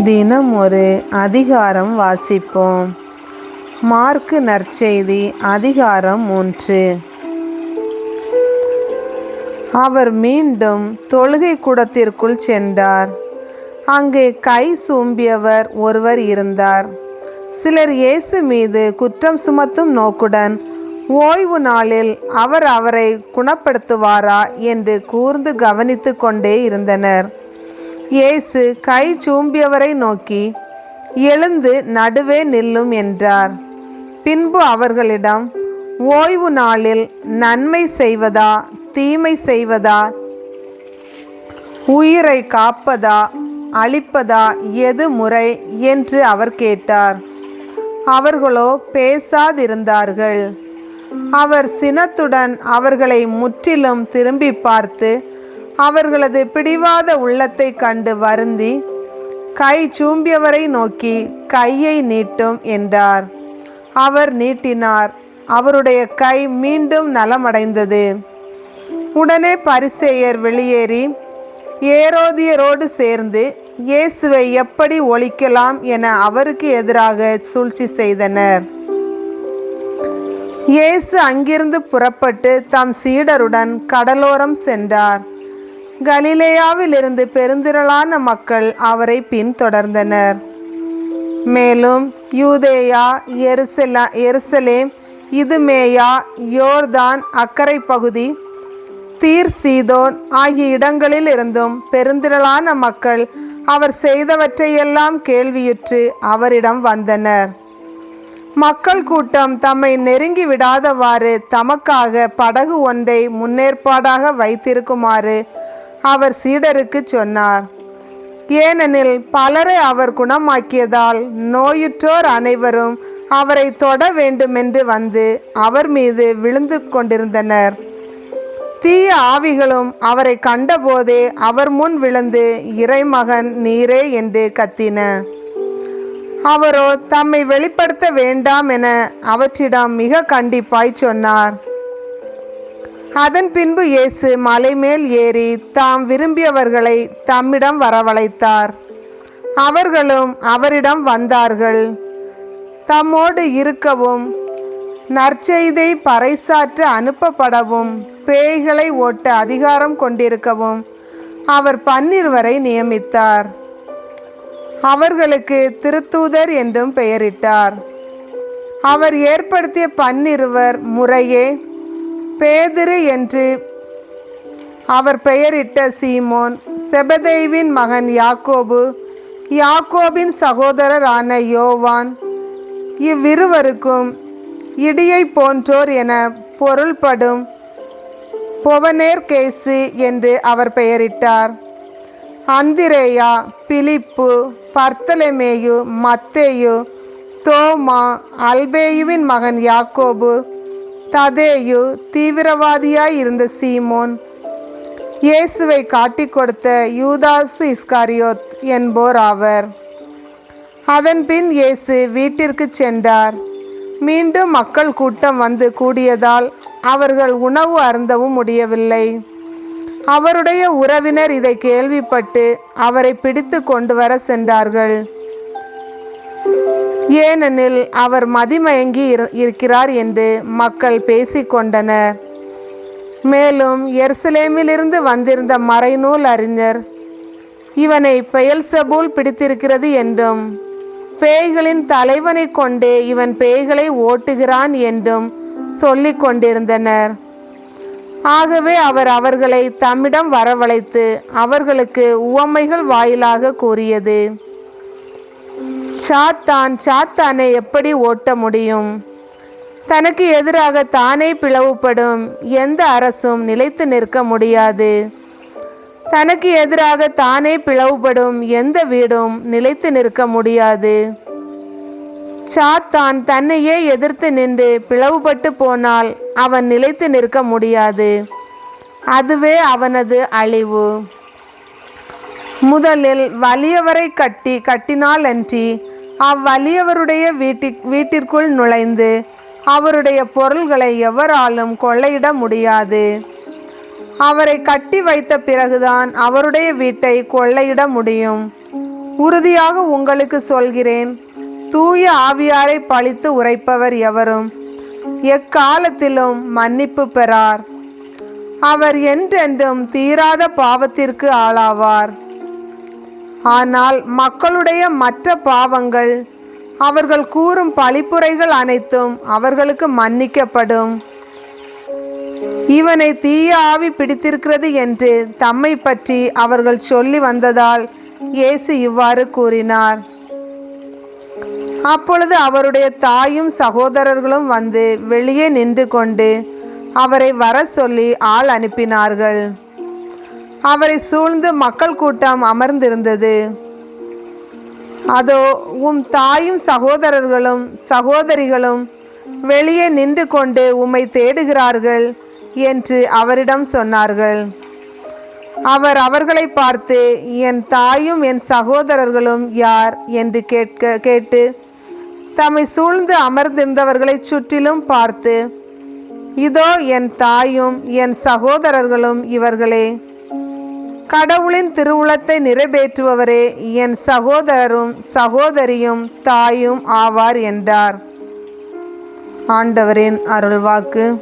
தினம் ஒரு அதிகாரம் வாசிப்போம். மார்க்கு நற்செய்தி அதிகாரம் மூன்று அவர் மீண்டும் தொழுகை கூடத்திற்குள் சென்றார். அங்கே கை சூம்பியவர் ஒருவர் இருந்தார். சிலர் இயேசு மீது குற்றம் சுமத்தும் நோக்குடன் ஓய்வு நாளில் அவர் அவரை குணப்படுத்துவாரா? என்று கூர்ந்து கவனித்து கொண்டே இருந்தனர். இயேசு கை சூம்பியவரை நோக்கி எழுந்து நடுவே நில்லும் என்றார். பின்பு அவர்களிடம் ஓய்வு நாளில் நன்மை செய்வதா தீமை செய்வதா உயிரை காப்பதா அழிப்பதா எது முறை? என்று அவர் கேட்டார். அவர்களோ பேசாதிருந்தார்கள். அவர் சினத்துடன் அவர்களை முற்றிலும் திரும்பி பார்த்து அவர்களது பிடிவாத உள்ளத்தை கண்டு வருந்தி கை சூம்பியவரை நோக்கி கையை நீட்டும் என்றார். அவர் நீட்டினார். அவருடைய கை மீண்டும் நலமடைந்தது. உடனே பரிசேயர் வெளியேறி ஏரோதியரோடு சேர்ந்து இயேசுவை எப்படி ஒழிக்கலாம் என அவருக்கு எதிராக சூழ்ச்சி செய்தனர். இயேசு அங்கிருந்து புறப்பட்டு தம் சீடருடன் கடலோரம் சென்றார். கலிலேயாவிலிருந்து பெருந்திரளான மக்கள் அவரை பின்தொடர்ந்தனர். மேலும் யூதேயா எருசலா எருசலேம் இதுமேயா யோர்தான் அக்கரை பகுதி தீர் சீதோன் ஆகிய இடங்களில் இருந்தும் பெருந்திரளான மக்கள் அவர் செய்தவற்றையெல்லாம் கேள்வியுற்று அவரிடம் வந்தனர். மக்கள் கூட்டம் தம்மை நெருங்கி விடாதவாறு தமக்காக படகு ஒன்றை முன்னேற்பாடாக வைத்திருக்குமாறு அவர் சீடருக்கு சொன்னார். ஏனெனில் பலரை அவர் குணமாக்கியதால் நோயுற்றோர் அனைவரும் அவரை தொட வேண்டுமென்று வந்து அவர் மீது விழுந்து கொண்டிருந்தனர். தீய ஆவிகளும் அவரை கண்டபோதே அவர் முன் விழுந்து இறைமகன் நீரே என்று கத்தின. அவரோ தம்மை வெளிப்படுத்த வேண்டாம் என அவற்றிடம் மிக கண்டிப்பாய் சொன்னார். அதன் பின்பு இயேசு மலைமேல் ஏறி தாம் விரும்பியவர்களை தம்மிடம் வரவழைத்தார். அவர்களும் அவரிடம் வந்தார்கள். தம்மோடு இருக்கவும் நற்செய்தை பறைசாற்ற அனுப்பப்படவும் பேய்களை ஓட்ட அதிகாரம் கொண்டிருக்கவும் அவர் பன்னிருவரை நியமித்தார். அவர்களுக்கு திருத்தூதர் என்றும் பெயரிட்டார். அவர் ஏற்படுத்திய பன்னிருவர் முறையே பேதிரு என்று அவர் பெயரிட்ட சீமோன் செபதேவின் மகன் யாக்கோபு யாக்கோபின் சகோதரரான யோவான் இவ்விருவருக்கும் இடியை போன்றோர் என பொருள்படும் பொவனேர் கேசு என்று அவர் பெயரிட்டார். அந்திரேயா பிலிப்பு பர்த்தலமேயு மத்தேயு தோமா அல்பேயுவின் மகன் யாக்கோபு ததேயு தீவிரவாதியாய் இருந்த சீமோன். இயேசுவை காட்டிக் கொடுத்த யூதாசு இஸ்காரியோத் என்போர் ஆவர். அதன்பின் இயேசு வீட்டிற்கு சென்றார். மீண்டும் மக்கள் கூட்டம் வந்து கூடியதால் அவர்கள் உணவு அருந்தவும் முடியவில்லை. அவருடைய உறவினர் இதை கேள்விப்பட்டு அவரை பிடித்து கொண்டு வர சென்றார்கள். ஏனெனில் அவர் மதிமயங்கி இருக்கிறார் என்று மக்கள் பேசிக்கொண்டனர். மேலும் எருசலேமிலிருந்து வந்திருந்த மறைநூல் அறிஞர் இவனை பெயல்சபூல் பிடித்திருக்கிறது என்றும் பேய்களின் தலைவனை கொண்டே இவன் பேய்களை ஓட்டுகிறான் என்றும் சொல்லிக் கொண்டிருந்தனர். ஆகவே அவர் அவர்களை தம்மிடம் வரவழைத்து அவர்களுக்கு உவமைகள் வாயிலாக கூறியது. சாத்தான் சாத்தானை எப்படி ஓட்ட முடியும்? தனக்கு எதிராக தானே பிளவுபடும் எந்த அரசும் நிலைத்து நிற்க முடியாது. தனக்கு எதிராக தானே பிளவுபடும் எந்த வீடும் நிலைத்து நிற்க முடியாது. சாத்தான் தன்னையே எதிர்த்து நின்று பிளவுபட்டு போனால் அவன் நிலைத்து நிற்க முடியாது. அதுவே அவனது அழிவு. முதலில் வலியவரை கட்டி கட்டினால் அன்றி அவ்வலியவருடைய வீட்டி வீட்டிற்குள் நுழைந்து அவருடைய பொருள்களை எவராலும் கொள்ளையிட முடியாது. அவரை கட்டி வைத்த பிறகுதான் அவருடைய வீட்டை கொள்ளையிட முடியும். உறுதியாக உங்களுக்கு சொல்கிறேன் தூய ஆவியாரை பழித்து உரைப்பவர் எவரும் எக்காலத்திலும் மன்னிப்பு பெறார். அவர் என்றென்றும் தீராத பாவத்திற்கு ஆளாவார். ஆனால் மக்களுடைய மற்ற பாவங்கள் அவர்கள் கூறும் பழிப்புரைகள் அனைத்தும் அவர்களுக்கு மன்னிக்கப்படும். இவனை தீய ஆவி பிடித்திருக்கிறது என்று தம்மை பற்றி அவர்கள் சொல்லி வந்ததால் இயேசு இவ்வாறு கூறினார். அப்பொழுது அவருடைய தாயும் சகோதரர்களும் வந்து வெளியே நின்று கொண்டு அவரை வர சொல்லி ஆள் அனுப்பினார்கள். அவரை சூழ்ந்து மக்கள் கூட்டம் அமர்ந்திருந்தது. அதோ உம் தாயும் சகோதரர்களும் சகோதரிகளும் வெளியே நின்று கொண்டு உம்மை தேடுகிறார்கள் என்று அவரிடம் சொன்னார்கள். அவர் அவர்களை பார்த்து என் தாயும் என் சகோதரர்களும் யார்? என்று கேட்க கேட்டு தம்மை சூழ்ந்து அமர்ந்திருந்தவர்களை சுற்றிலும் பார்த்து இதோ என் தாயும் என் சகோதரர்களும் இவர்களே. கடவுளின் திருவுளத்தை நிறைவேற்றுபவரே என் சகோதரரும் சகோதரியும் தாயும் ஆவார் என்றார். ஆண்டவரின் அருள்வாக்கு.